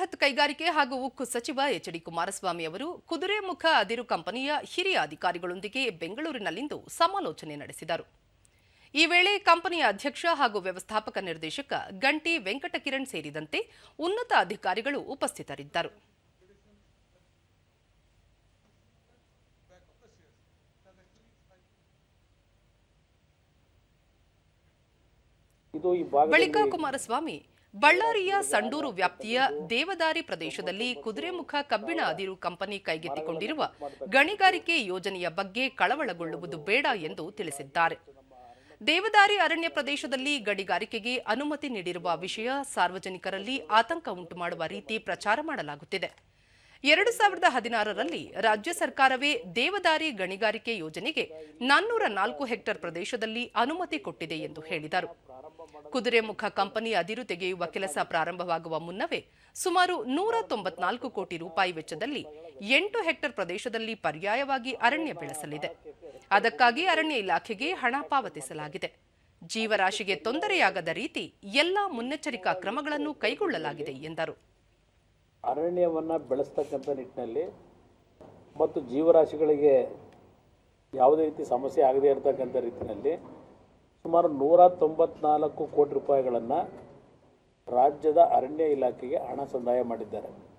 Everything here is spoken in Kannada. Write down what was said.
ಬೃಹತ್ ಕೈಗಾರಿಕೆ ಹಾಗೂ ಉಕ್ಕು ಸಚಿವ ಎಚ್ ಡಿ ಕುಮಾರಸ್ವಾಮಿ ಅವರು ಕುದುರೆಮುಖ ಅದಿರು ಕಂಪನಿಯ ಹಿರಿಯ ಅಧಿಕಾರಿಗಳೊಂದಿಗೆ ಬೆಂಗಳೂರಿನಲ್ಲಿಂದು ಸಮಾಲೋಚನೆ ನಡೆಸಿದರು. ಈ ವೇಳೆ ಕಂಪನಿಯ ಅಧ್ಯಕ್ಷ ಹಾಗೂ ವ್ಯವಸ್ಥಾಪಕ ನಿರ್ದೇಶಕ ಗಂಟಿ ವೆಂಕಟಕಿರಣ್ ಸೇರಿದಂತೆ ಉನ್ನತ ಅಧಿಕಾರಿಗಳು ಉಪಸ್ಥಿತರಿದ್ದರು. ಬಳಿಕ ಕುಮಾರಸ್ವಾಮಿ ಬಳ್ಳಾರಿಯ ಸಂಡೂರು ವ್ಯಾಪ್ತಿಯ ದೇವದಾರಿ ಪ್ರದೇಶದಲ್ಲಿ ಕುದುರೆಮುಖ ಕಬ್ಬಿಣ ಅದಿರು ಕಂಪನಿ ಕೈಗೆತ್ತಿಕೊಂಡಿರುವ ಗಣಿಗಾರಿಕೆ ಯೋಜನೆಯ ಬಗ್ಗೆ ಕಳವಳಗೊಳ್ಳುವುದು ಬೇಡ ಎಂದು ತಿಳಿಸಿದ್ದಾರೆ. ದೇವದಾರಿ ಅರಣ್ಯ ಪ್ರದೇಶದಲ್ಲಿ ಗಣಿಗಾರಿಕೆಗೆ ಅನುಮತಿ ನೀಡಿರುವ ವಿಷಯ ಸಾರ್ವಜನಿಕರಲ್ಲಿ ಆತಂಕ ಉಂಟುಮಾಡುವ ರೀತಿ ಪ್ರಚಾರ ಮಾಡಲಾಗುತ್ತಿದೆ. ಎರಡು ಸಾವಿರದ ಹದಿನಾರರಲ್ಲಿ ರಾಜ್ಯ ಸರ್ಕಾರವೇ ದೇವದಾರಿ ಗಣಿಗಾರಿಕೆ ಯೋಜನೆಗೆ ನಾನ್ನೂರ ನಾಲ್ಕು ಹೆಕ್ಟೇರ್ ಪ್ರದೇಶದಲ್ಲಿ ಅನುಮತಿ ಕೊಟ್ಟಿದೆ ಎಂದು ಹೇಳಿದರು. ಕುದುರೆಮುಖ ಕಂಪನಿ ಅದಿರು ತೆಗೆಯುವ ಕೆಲಸ ಪ್ರಾರಂಭವಾಗುವ ಮುನ್ನವೇ ಸುಮಾರು ನೂರ ತೊಂಬತ್ನಾಲ್ಕು ಕೋಟಿ ರೂಪಾಯಿ ವೆಚ್ಚದಲ್ಲಿ ಎಂಟು ಹೆಕ್ಟೇರ್ ಪ್ರದೇಶದಲ್ಲಿ ಪರ್ಯಾಯವಾಗಿ ಅರಣ್ಯ ಬೆಳೆಸಲಿದೆ. ಅದಕ್ಕಾಗಿ ಅರಣ್ಯ ಇಲಾಖೆಗೆ ಹಣ ಪಾವತಿಸಲಾಗಿದೆ. ಜೀವರಾಶಿಗೆ ತೊಂದರೆಯಾಗದ ರೀತಿ ಎಲ್ಲಾ ಮುನ್ನೆಚ್ಚರಿಕಾ ಕ್ರಮಗಳನ್ನು ಕೈಗೊಳ್ಳಲಾಗಿದೆ ಎಂದರು. ಅರಣ್ಯವನ್ನು ಬೆಳೆಸ್ತಕ್ಕಂಥ ನಿಟ್ಟಿನಲ್ಲಿ ಮತ್ತು ಜೀವರಾಶಿಗಳಿಗೆ ಯಾವುದೇ ರೀತಿ ಸಮಸ್ಯೆ ಆಗದೇ ಇರತಕ್ಕಂಥ ರೀತಿಯಲ್ಲಿ ಸುಮಾರು ನೂರ ತೊಂಬತ್ನಾಲ್ಕು ಕೋಟಿ ರೂಪಾಯಿಗಳನ್ನು ರಾಜ್ಯದ ಅರಣ್ಯ ಇಲಾಖೆಗೆ ಹಣ ಸಂದಾಯ ಮಾಡಿದ್ದಾರೆ.